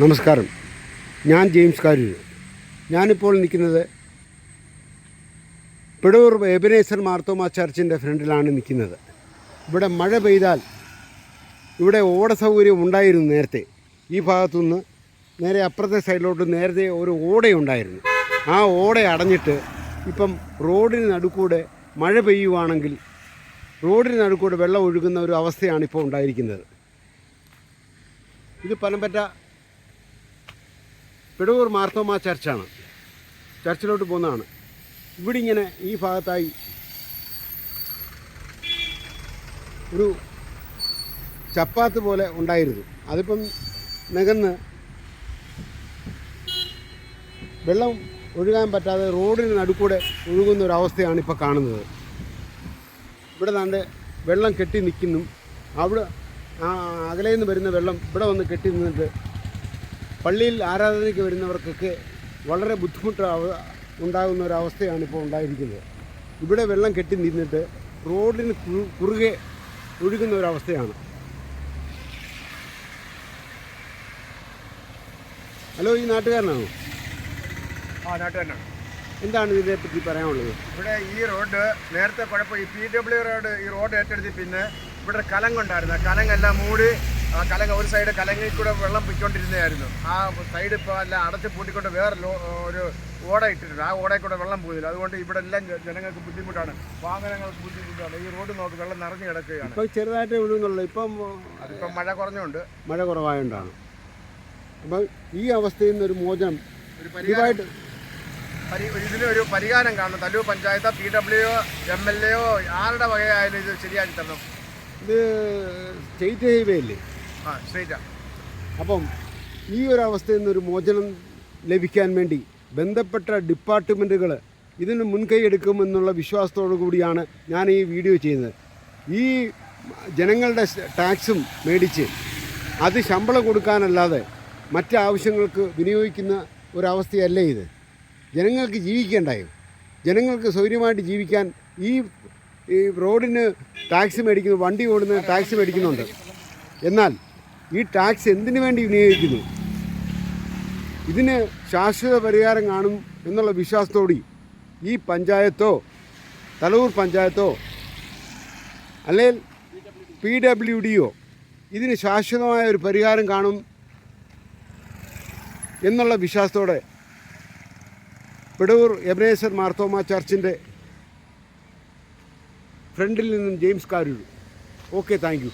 നമസ്കാരം. ഞാൻ ജെയിംസ് കാരൂർ ഞാനിപ്പോൾ നിൽക്കുന്നത് പിടവൂർ എബനേസർ മാർത്തോമ ചർച്ചിന്റെ ഫ്രണ്ടിലാണ് നിൽക്കുന്നത്. ഇവിടെ മഴ പെയ്താൽ ഇവിടെ ഓട സൗകര്യം ഉണ്ടായിരുന്നു നേരത്തെ. ഈ ഭാഗത്തുനിന്ന് നേരെ അപ്പുറത്തെ സൈഡിലോട്ട് നേരത്തെ ഒരു ഓടയുണ്ടായിരുന്നു. ആ ഓട അടഞ്ഞിട്ട് ഇപ്പം റോഡിന് നടുക്കൂടെ മഴ പെയ്യുവാണെങ്കിൽ റോഡിന് നടുക്കൂടെ വെള്ളം ഒഴുകുന്ന ഒരു അവസ്ഥയാണ് ഇപ്പോൾ ഉണ്ടായിരിക്കുന്നത്. ഇത് പനമ്പറ്റ പിടവൂർ മാർത്തോമ ചർച്ചാണ്. ചർച്ചിലോട്ട് പോകുന്നതാണ്. ഇവിടെ ഇങ്ങനെ ഈ ഭാഗത്തായി ഒരു ചപ്പാത്ത് പോലെ ഉണ്ടായിരുന്നു. അതിപ്പം നികന്ന് വെള്ളം ഒഴുകാൻ പറ്റാതെ റോഡിന് നടുക്കൂടെ ഒഴുകുന്ന ഒരു അവസ്ഥയാണ് ഇപ്പോൾ കാണുന്നത്. ഇവിടെ താണ്ട് വെള്ളം കെട്ടി നിൽക്കുന്നു അവിടെ അകലെ വരുന്ന വെള്ളം ഇവിടെ വന്ന് കെട്ടി നിന്നിട്ട് പള്ളിയിൽ ആരാധനയ്ക്ക് വരുന്നവർക്കൊക്കെ വളരെ ബുദ്ധിമുട്ട് ഉണ്ടാകുന്ന ഒരവസ്ഥയാണ് ഇപ്പോൾ ഉണ്ടായിരിക്കുന്നത്. ഇവിടെ വെള്ളം കെട്ടി നിന്നിട്ട് റോഡിന് കുറുകെ ഒഴുകുന്ന ഒരവസ്ഥയാണ് ഹലോ ഈ നാട്ടുകാരനാണോ? ആ നാട്ടുകാരനാണ്. എന്താണ് ഇതിനെപ്പറ്റി പറയാനുള്ളത്? ഇവിടെ ഈ റോഡ് നേരത്തെ കുഴപ്പം ഈ പി ഡബ്ല്യു റോഡ് ഈ റോഡ് ഏറ്റെടുത്ത് പിന്നെ ഇവിടെ കലങ്ങുണ്ടായിരുന്നു. ആ കലങ്ങെല്ലാം മൂടി കലങ്ങ ഒരു സൈഡ് കലങ്ങിൽ കൂടെ വെള്ളം പൊയ്ക്കൊണ്ടിരുന്നതായിരുന്നു. ആ സൈഡ് ഇപ്പോൾ അല്ല അടച്ച് പൂട്ടിക്കൊണ്ട് വേറെ ഒരു ഓട ഇട്ടിട്ടുണ്ട്. ആ ഓടയിൽ കൂടെ വെള്ളം പോയില്ല. അതുകൊണ്ട് ഇവിടെ എല്ലാം ജനങ്ങൾക്ക് ബുദ്ധിമുട്ടാണ്. വാഹനങ്ങൾക്ക് ബുദ്ധിമുട്ടാണ്. ഈ റോഡ് നോക്കി വെള്ളം നിറഞ്ഞു കിടക്കുകയാണ്. ഇപ്പോൾ ചെറുതായിട്ട് ഒഴുകുന്നുള്ളൂ ഇപ്പം അതിപ്പം മഴ കുറഞ്ഞുകൊണ്ട് മഴ കുറവായതുകൊണ്ടാണ് അപ്പം ഈ അവസ്ഥയിൽ നിന്നൊരു മോചനം ഒരു പരിഹാരമായിട്ട് ഇതിനൊരു പരിഹാരം കാണണം. Thallur panchayat P W M L A ആരുടെ വകയായാലും ഇത് ശരിയാക്കി തരണം. ഇത് സ്റ്റേറ്റ് ഹൈവേ അല്ലേ അപ്പം ഈ ഒരു അവസ്ഥയിൽ നിന്നൊരു മോചനം ലഭിക്കാൻ വേണ്ടി ബന്ധപ്പെട്ട ഡിപ്പാർട്ട്മെന്റുകൾ ഇതിന് മുൻകൈ എടുക്കുമെന്നുള്ള വിശ്വാസത്തോടു കൂടിയാണ് ഞാൻ ഈ വീഡിയോ ചെയ്യുന്നത്. ഈ ജനങ്ങളുടെ ടാക്സും മേടിച്ച് അത് ശമ്പളം കൊടുക്കാനല്ലാതെ മറ്റ് ആവശ്യങ്ങൾക്ക് വിനിയോഗിക്കുന്ന ഒരവസ്ഥയല്ലേ ഇത്? ജനങ്ങൾക്ക് ജീവിക്കേണ്ടായോ? ജനങ്ങൾക്ക് സൗകര്യമായിട്ട് ജീവിക്കാൻ ഈ ഈ റോഡിന് ടാക്സ് മേടിക്കുന്നു വണ്ടി ഓടുന്ന ടാക്സ് മേടിക്കുന്നുണ്ട്. എന്നാൽ ഈ ടാക്സ് എന്തിനു വേണ്ടി വിനിയോഗിക്കുന്നു? ഇതിന് ശാശ്വത പരിഹാരം കാണും എന്നുള്ള വിശ്വാസത്തോടി ഈ പഞ്ചായത്തോ തലവൂർ പഞ്ചായത്തോ അല്ലെങ്കിൽ പി ഡബ്ല്യു ഡിയോ ഇതിന് ശാശ്വതമായ ഒരു പരിഹാരം കാണും എന്നുള്ള വിശ്വാസത്തോടെ പിടവൂർ എബ്രേസർ മാർത്തോമ ചർച്ചിന്റെ ഫ്രണ്ടിൽ നിന്നും ജെയിംസ് കാരൂർ. Okay thank